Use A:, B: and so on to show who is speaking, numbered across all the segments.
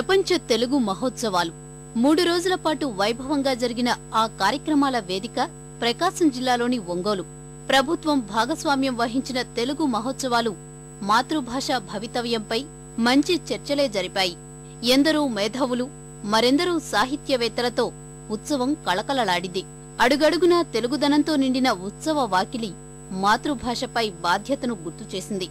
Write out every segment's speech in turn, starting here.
A: ప్రపంచ తెలుగు మహోత్సవాలు. మూడు రోజుల పాటు వైభవంగా జరిగిన ఆ కార్యక్రమాల వేదిక ప్రకాశం జిల్లాలోని ఒంగోలు. ప్రభుత్వం భాగస్వామ్యం వహించిన తెలుగు మహోత్సవాలు మాతృభాష భవితవ్యంపై మంచి చర్చలే జరిపాయి. ఎందరో మేధావులు మరెందరో సాహిత్యవేత్తలతో ఉత్సవం కళకళలాడింది. అడుగడుగునా తెలుగుదనంతో నిండిన ఉత్సవ వాకిలి మాతృభాషపై బాధ్యతను గుర్తు చేసింది.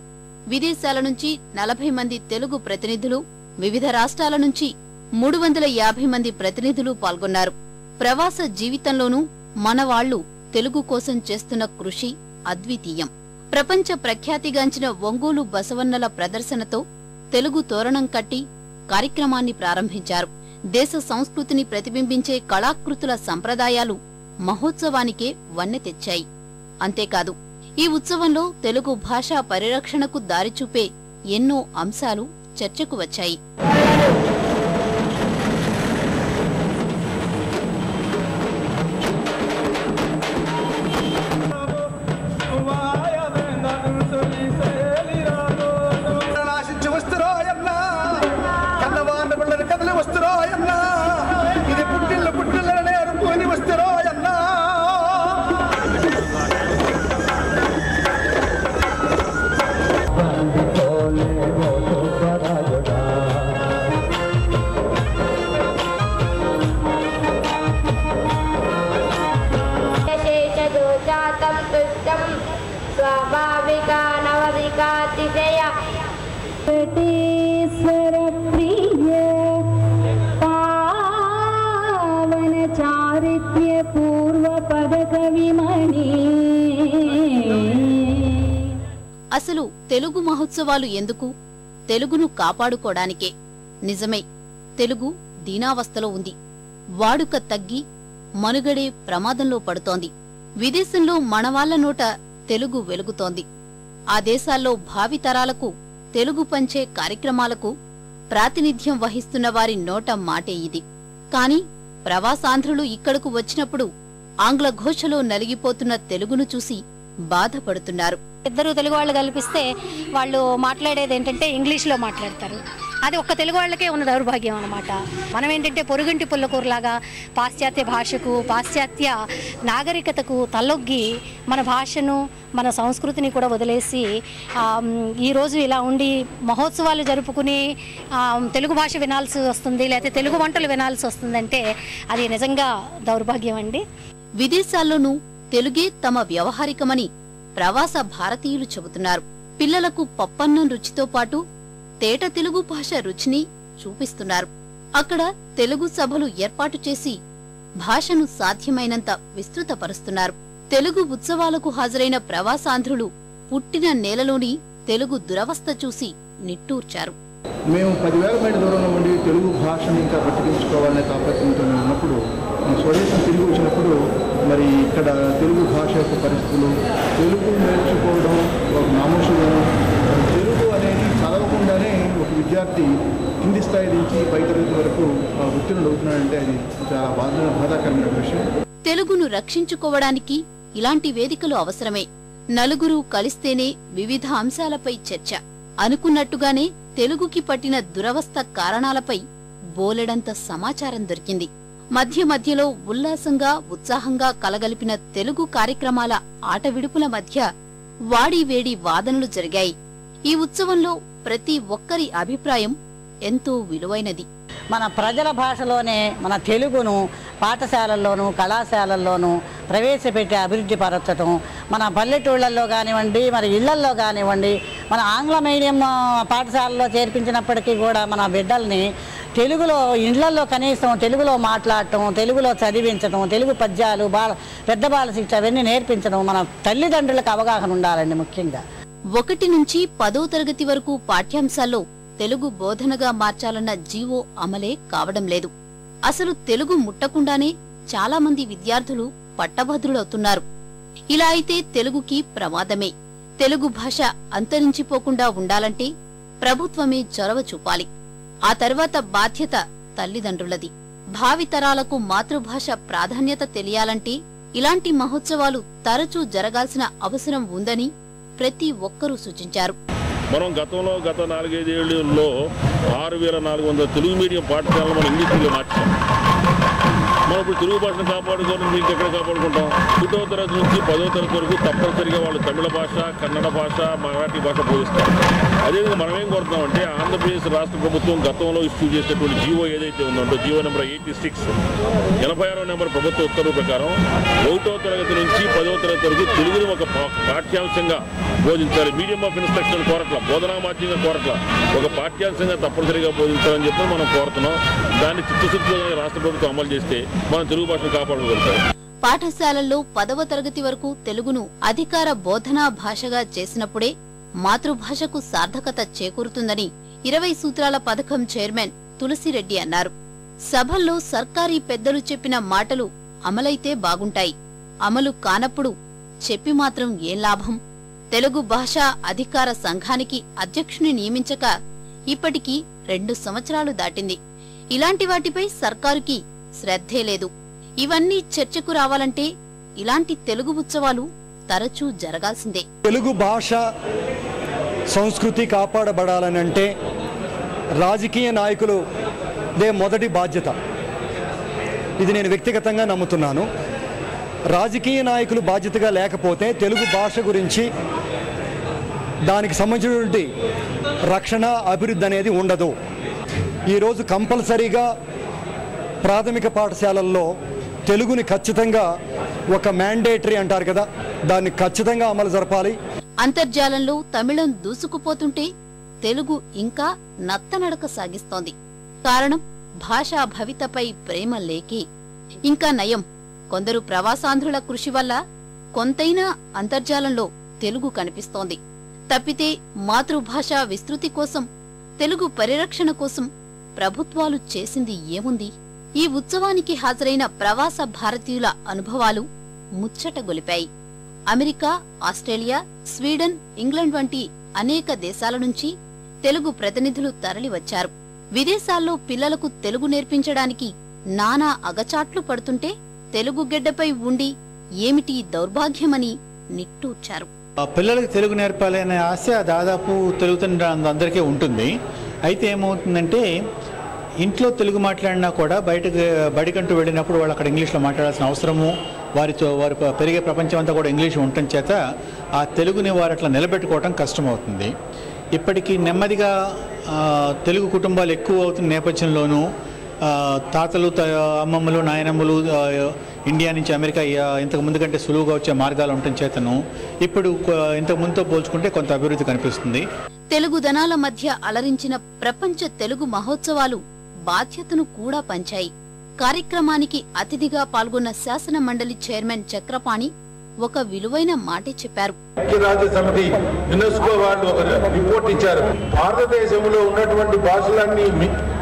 A: విదేశాల నుంచి నలభై మంది తెలుగు ప్రతినిధులు వివిధ రాష్ట్రాల నుంచి మూడు వందల యాభై మంది ప్రతినిధులు పాల్గొన్నారు. ప్రవాస జీవితంలోనూ మనవాళ్ళు తెలుగు కోసం చేస్తున్న కృషి అద్వితీయం. ప్రపంచ ప్రఖ్యాతిగాంచిన ఒంగోలు బసవన్నల ప్రదర్శనతో తెలుగు తోరణం కట్టి కార్యక్రమాన్ని ప్రారంభించారు. దేశ సంస్కృతిని ప్రతిబింబించే కళాకృతుల సంప్రదాయాలు మహోత్సవానికే వన్నె తెచ్చాయి. అంతేకాదు ఈ ఉత్సవంలో తెలుగు భాషా పరిరక్షణకు దారిచూపే ఎన్నో అంశాలు చర్చకు వచ్చాయి. అసలు తెలుగు మహోత్సవాలు ఎందుకు? తెలుగును కాపాడుకోడానికే. నిజమే తెలుగు దీనావస్థలో ఉంది. వాడుక తగ్గి మనుగడే ప్రమాదంలో పడుతోంది. విదేశంలో మనవాళ్ళ నోట తెలుగు వెలుగుతోంది. ఆ దేశాల్లో భావితరాలకు తెలుగు పంచే కార్యక్రమాలకు ప్రాతినిధ్యం వహిస్తున్న వారి నోట మాటే ఇది. కాని ప్రవాసాంధ్రులు ఇక్కడకు వచ్చినప్పుడు ఆంగ్ల ఘోషలో నలిగిపోతున్న తెలుగును చూసి బాధపడుతున్నారు.
B: ఇద్దరు తెలుగు వాళ్ళు కల్పిస్తే వాళ్ళు మాట్లాడేది ఏంటంటే ఇంగ్లీష్లో మాట్లాడతారు. అది ఒక్క తెలుగు వాళ్ళకే ఉన్న దౌర్భాగ్యం అనమాట మనం ఏంటంటే పొరుగింటి పుల్లకూరలాగా పాశ్చాత్య భాషకు పాశ్చాత్య నాగరికతకు తలొగ్గి మన భాషను మన సంస్కృతిని కూడా వదిలేసి ఈరోజు ఇలా ఉండి మహోత్సవాలు జరుపుకుని ఆ, తెలుగు భాష వినాల్సి వస్తుంది లేకపోతే తెలుగు వంటలు వినాల్సి వస్తుందంటే అది నిజంగా దౌర్భాగ్యం అండి.
A: విదేశాల్లోనూ తెలుగే తమ వ్యవహారికమని ప్రవాస భారతీయులు చెబుతున్నారు. పిల్లలకు పప్పన్నం రుచితో పాటు తేట తెలుగు భాష రుచిని చూపిస్తున్నారు. అక్కడ తెలుగు సభలు ఏర్పాటు చేసి భాషను సాధ్యమైనంత విస్తృతపరుస్తున్నారు. తెలుగు ఉత్సవాలకు హాజరైన ప్రవాసాంధ్రులు పుట్టిన నేలలోని తెలుగు దురవస్థ చూసి నిట్టూర్చారు.
C: మేము పదివేల మైళ్ళ దూరంలో ఉండి తెలుగు భాషను ఇంకా బ్రతికించుకోవాలనే తాపత్రయంతో ఉన్నప్పుడు స్వదేశం తిరిగి వచ్చినప్పుడు మరి ఇక్కడ తెలుగు భాష యొక్క పరిస్థితులు తెలుగు నేర్చుకోవడం ఒక నామోషులను తెలుగు అనేది ఒక విద్యార్థి కింది స్థాయి నుంచి పై తరగతి వరకు ఆ, అవుతున్నాడంటే అది చాలా బాధ బాధాకరమైన విషయం.
A: తెలుగును రక్షించుకోవడానికి ఇలాంటి వేదికలు అవసరమే. నలుగురు కలిస్తేనే వివిధ అంశాలపై చర్చ. అనుకున్నట్టుగానే తెలుగుకి పట్టిన దురవస్థ కారణాలపై బోలెడంత సమాచారం దొరికింది. మధ్య మధ్యలో ఉల్లాసంగా ఉత్సాహంగా కలగలిపిన తెలుగు కార్యక్రమాల ఆటవిడుపుల మధ్య వాడివేడి వాదనలు జరిగాయి. ఈ ఉత్సవంలో ప్రతి ఒక్కరి అభిప్రాయం ఎంతో విలువైనది.
D: మన ప్రజల భాషలోనే మన తెలుగును పాఠశాలల్లోనూ కళాశాలల్లోనూ ప్రవేశపెట్టి అభివృద్ధి పరచటం మన పల్లెటూళ్ళల్లో కానివ్వండి మన ఇళ్ళల్లో కానివ్వండి మన ఆంగ్ల మీడియం పాఠశాలలో చేర్పించినప్పటికీ కూడా మన బిడ్డల్ని తెలుగులో ఇళ్ళల్లో కనీసం తెలుగులో మాట్లాడటం తెలుగులో చదివించడం తెలుగు పద్యాలు బాల పెద్ద బాల శిక్ష అవన్నీ నేర్పించడం మన తల్లిదండ్రులకు అవగాహన ఉండాలండి ముఖ్యంగా.
A: ఒకటి నుంచి పదో తరగతి వరకు పాఠ్యాంశాల్లో తెలుగు బోధనగా మార్చాలన్న జీవో అమలే కావడం లేదు. అసలు తెలుగు ముట్టకుండానే చాలా మంది విద్యార్థులు పట్టభద్రులవుతున్నారు. ఇలా అయితే తెలుగుకి ప్రమాదమే. తెలుగు భాష అంతరించిపోకుండా ఉండాలంటే ప్రభుత్వమే చొరవ చూపాలి. ఆ తర్వాత బాధ్యత తల్లిదండ్రులది. భావితరాలకు మాతృభాష ప్రాధాన్యత తెలియాలంటే ఇలాంటి మహోత్సవాలు తరచూ జరగాల్సిన అవసరం ఉందని ప్రతి ఒక్కరూ సూచించారు.
E: మనం గతంలో గత నాలుగైదేళ్ళలో ఆరు వేల నాలుగు వందల తెలుగు మీడియం పాఠశాలను మనం ఇంగ్లీష్ మీడియం మార్చాం. మనం ఇప్పుడు తెలుగు భాషను కాపాడుకోవడం దీనికి ఎక్కడ కాపాడుకుంటాం? ఒకటో తరగతి నుంచి పదో తరగతి వరకు తప్పనిసరిగా వాళ్ళు తమిళ భాష కన్నడ భాష మరాఠీ భాష బోధిస్తారు. అదేవిధంగా మనం ఏం కోరుతున్నామంటే ఆంధ్రప్రదేశ్ రాష్ట్ర ప్రభుత్వం గతంలో ఇష్యూ చేసేటువంటి జీవో ఏదైతే ఉందో జీవో నెంబర్ ఎయిటీ సిక్స్ ఎనభై ఆరో నెంబర్ ప్రభుత్వ ఉత్తర్వు ప్రకారం ఒకటో తరగతి నుంచి పదో తరగతి వరకు తెలుగుని ఒక పా- పాఠ్యాంశంగా బోధించాలి. మీడియం ఆఫ్ ఇన్స్ట్రక్షన్ కోరట్ల బోధనా మాధ్యంగా కోరట్ల ఒక పాఠ్యాంశంగా తప్పనిసరిగా బోధించాలని చెప్పి మనం కోరుతున్నాం. దాన్ని చిత్తశుద్ధిగా రాష్ట్ర ప్రభుత్వం అమలు చేస్తే మనం తెలుగు భాషను కాపాడగలుగుతాం
A: పాఠశాలల్లో పదవ తరగతి వరకు తెలుగును అధికార బోధనా భాషగా చేసినప్పుడే మాతృభాషకు సార్థకత చేకూరుతుందని ఇరవై సూత్రాల పథకం చైర్మన్ తులసిరెడ్డి అన్నారు. సభల్లో సర్కారీ పెద్దలు చెప్పిన మాటలు అమలైతే బాగుంటాయి. అమలు కానప్పుడు చెప్పి మాత్రం ఏం లాభం? తెలుగు భాషా అధికార సంఘానికి అధ్యక్షుని నియమించక ఇప్పటికీ రెండు సంవత్సరాలు దాటింది. ఇలాంటి వాటిపై సర్కారుకి శ్రద్ధే లేదు. ఇవన్నీ చర్చకు రావాలంటే ఇలాంటి తెలుగు ఉత్సవాలు తరచూ జరగాల్సిందే.
F: తెలుగు భాష సంస్కృతి కాపాడబడాలని అంటే రాజకీయ నాయకులు దే మొదటి బాధ్యత. ఇది నేను వ్యక్తిగతంగా నమ్ముతున్నాను. రాజకీయ నాయకులు బాధ్యతగా లేకపోతే తెలుగు భాష గురించి దానికి సంబంధించినటువంటి రక్షణ అభివృద్ధి అనేది ఉండదు. ఈరోజు కంపల్సరీగా ప్రాథమిక పాఠశాలల్లో తెలుగుని ఖచ్చితంగా ఒక మ్యాండేటరీ అంటారు కదా దాన్ని ఖచ్చితంగా అమలు జరపాలి.
A: అంతర్జాలంలో తమిళం దూసుకుపోతుంటే తెలుగు ఇంకా నత్తనడక సాగిస్తోంది. కారణం భాషా భవితపై ప్రేమ లేకే. ఇంకా నయం కొందరు ప్రవాసాంధ్రుల కృషి వల్ల కొంతైనా అంతర్జాలంలో తెలుగు కనిపిస్తోంది. తప్పితే మాతృభాష విస్తృతి కోసం తెలుగు పరిరక్షణ కోసం ప్రభుత్వాలు చేసింది ఏముంది? ఈ ఉత్సవానికి హాజరైన ప్రవాస భారతీయుల అనుభవాలు ముచ్చట గొలిపాయి. అమెరికా ఆస్ట్రేలియా స్వీడన్ ఇంగ్లండ్ వంటి అనేక దేశాల నుంచి తెలుగు ప్రతినిధులు తరలివచ్చారు. విదేశాల్లో పిల్లలకు తెలుగు నేర్పించడానికి నానా అగచాట్లు పడుతుంటే తెలుగు గెడ్డపై ఉండి ఏమిటి దౌర్భాగ్యమని నిట్టూర్చారు.
G: ఆ తెలుగు నేర్పాలి అనే ఆశ దాదాపు తెలుగుతున్న అందరికీ ఉంటుంది. అయితే ఏమవుతుందంటే ఇంట్లో తెలుగు మాట్లాడినా కూడా బయటకు బడికంటూ వెళ్ళినప్పుడు వాళ్ళు అక్కడ ఇంగ్లీష్లో మాట్లాడాల్సిన అవసరము వారితో వారి పెరిగే ప్రపంచం అంతా కూడా ఇంగ్లీష్ ఉండటం చేత ఆ తెలుగుని వారు అట్లా నిలబెట్టుకోవటం కష్టమవుతుంది. ఇప్పటికీ నెమ్మదిగా తెలుగు కుటుంబాలు ఎక్కువ అవుతున్న నేపథ్యంలోనూ తాతలు త- అమ్మమ్మలు నాయనమ్మలు ఇండియా నుంచి అమెరికా ఇంతకు ముందు కంటే సులువుగా వచ్చే మార్గాలు ఉండటం చేతను ఇప్పుడు ఇంతకుముందుతో ఇంతకు ముందుతో పోల్చుకుంటే కొంత అభివృద్ధి కనిపిస్తుంది.
A: తెలుగు దనాల మధ్య అలరించిన ప్రపంచ తెలుగు మహోత్సవాలు బాధ్యతను కూడా పంచాయి. కార్యక్రమానికి అతిథిగా పాల్గొన్న శాసన మండలి చైర్మన్ చక్రపాణి ఒక విలువైన మాటే చెప్పారు.
H: ఐక్యరాజ్య సమితి యునెస్కో వాళ్ళు ఒక రిపోర్ట్ ఇచ్చారు. భారతదేశంలో ఉన్నటువంటి భాషలన్నీ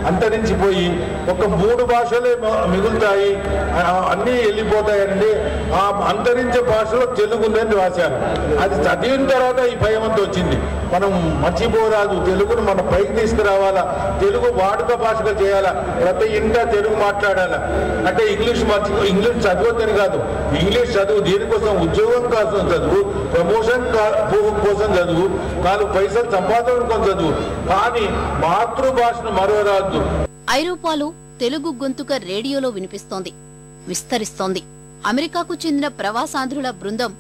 H: అంతరించిపోయి ఒక మూడు భాషలే మిగులుతాయి. అన్నీ వెళ్ళిపోతాయండి. ఆ అంతరించే భాషలో తెలుగు ఉందని రాశారు. అది చదివిన తర్వాత ఈ భయం అంతా వచ్చింది. మనం మర్చిపోరాదు. తెలుగును మనం పైకి తీసుకురావాలా? తెలుగు వాడుక భాషగా చేయాలా? ప్రతి ఇంట తెలుగు మాట్లాడాలా? అంటే ఇంగ్లీష్ మర్చి ఇంగ్లీష్ చదవద్దని కాదు. ఇంగ్లీష్ చదువు దేనికోసం ఉద్యోగం కోసం చదువు ప్రమోషన్ కోసం చదువు నాలుగు పైసలు సంపాదన కోసం చదువు. కానీ మాతృభాషను మరో రాదు మరోరాదు
A: ఐరోపాలో తెలుగు గొంతుక రేడియోలో వినిపిస్తోంది. విస్తరిస్తోంది. అమెరికాకు చెందిన ప్రవాసాంధ్రుల బృందం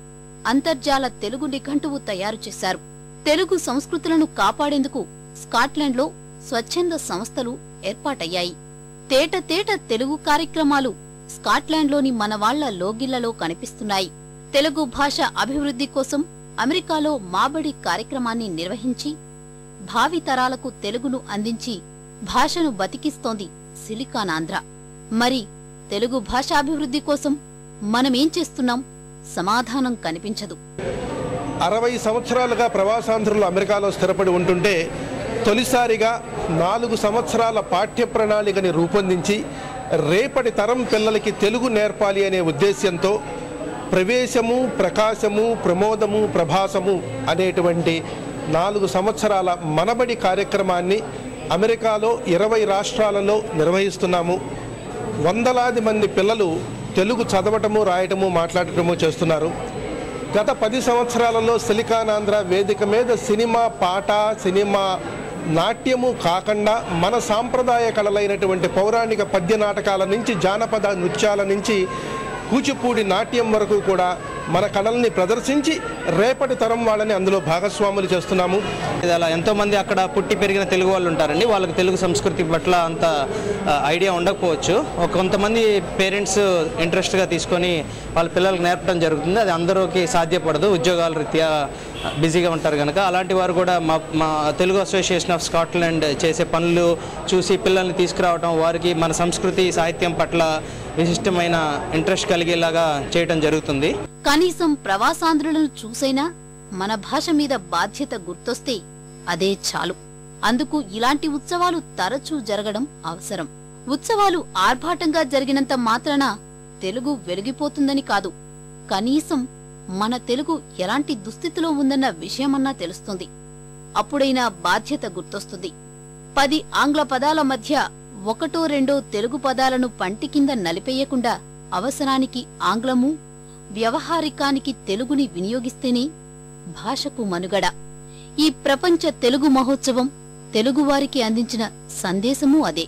A: అంతర్జాల తెలుగు నిఘంటువు తయారు చేశారు. తెలుగు సంస్కృతులను కాపాడేందుకు స్కాట్లాండ్లో స్వచ్ఛంద సంస్థలు ఏర్పాటయ్యాయి. తేట తేట తెలుగు కార్యక్రమాలు స్కాట్లాండ్లోని మనవాళ్ళ లోగిళ్ళలో కనిపిస్తున్నాయి. తెలుగు భాష అభివృద్ధి కోసం అమెరికాలో మాబడి కార్యక్రమాన్ని నిర్వహించి భావితరాలకు తెలుగును అందించి భాషను బతికిస్తోంది సిలికానాంధ్ర మరి తెలుగు భాషాభివృద్ధి కోసం మనమేం చేస్తున్నాం? సమాధానం కనిపించదు.
I: అరవై సంవత్సరాలుగా ప్రవాసాంధ్రులు అమెరికాలో స్థిరపడి ఉంటుంటే తొలిసారిగా నాలుగు సంవత్సరాల పాఠ్య ప్రణాళికని రూపొందించి రేపటి తరం పిల్లలకి తెలుగు నేర్పాలి అనే ఉద్దేశ్యంతో ప్రవేశము ప్రకాశము ప్రమోదము ప్రభాసము అనేటువంటి నాలుగు సంవత్సరాల మనబడి కార్యక్రమాన్ని అమెరికాలో ఇరవై రాష్ట్రాలలో నిర్వహిస్తున్నాము. వందలాది మంది పిల్లలు తెలుగు చదవటము రాయటము మాట్లాడటము చేస్తున్నారు. గత పది సంవత్సరాలలో సిలికానాంధ్ర వేదిక మీద సినిమా పాట సినిమా నాట్యము కాకుండా మన సాంప్రదాయ కళలైనటువంటి పౌరాణిక పద్య నాటకాల నుంచి జానపద నృత్యాల నుంచి కూచిపూడి నాట్యం వరకు కూడా మన కళల్ని ప్రదర్శించి రేపటి తరం వాళ్ళని అందులో భాగస్వాములు చేస్తున్నాము.
J: ఇది అలా ఎంతోమంది అక్కడ పుట్టి పెరిగిన తెలుగు వాళ్ళు ఉంటారండి. వాళ్ళకి తెలుగు సంస్కృతి పట్ల అంత ఐడియా ఉండకపోవచ్చు. కొంతమంది పేరెంట్స్ ఇంట్రెస్ట్గా తీసుకొని వాళ్ళ పిల్లలకు నేర్పడం జరుగుతుంది. అది అందరికీ సాధ్యపడదు. ఉద్యోగాల రీత్యా బిజీగా ఉంటారు కనుక అలాంటి వారు కూడా మా మా తెలుగు అసోసియేషన్ ఆఫ్ స్కాట్లాండ్ చేసే పనులు చూసి పిల్లల్ని తీసుకురావడం వారికి మన సంస్కృతి సాహిత్యం పట్ల విశిష్టమైన ఇంట్రెస్ట్ కలిగేలాగా చేయటం జరుగుతుంది.
A: కనీసం ప్రవాసాంధ్రులను చూసైనా మన భాష మీద బాధ్యత గుర్తొస్తే అదే చాలు. అందుకు ఇలాంటి ఉత్సవాలు తరచూ జరగడం అవసరం. ఉత్సవాలు ఆర్భాటంగా జరిగినంత మాత్రాన తెలుగు వెలిగిపోతుందని కాదు. కనీసం మన తెలుగు ఎలాంటి దుస్థితిలో ఉందన్న విషయమన్నా తెలుస్తుంది. అప్పుడైనా బాధ్యత గుర్తొస్తుంది. పది ఆంగ్ల పదాల మధ్య ఒకటో రెండో తెలుగు పదాలను పంటి కింద నలిపేయకుండా అవసరానికి ఆంగ్లము వ్యవహారికానికి తెలుగుని వినియోగిస్తేనే భాషకు మనుగడ. ఈ ప్రపంచ తెలుగు మహోత్సవం తెలుగువారికి అందించిన సందేశమూ అదే.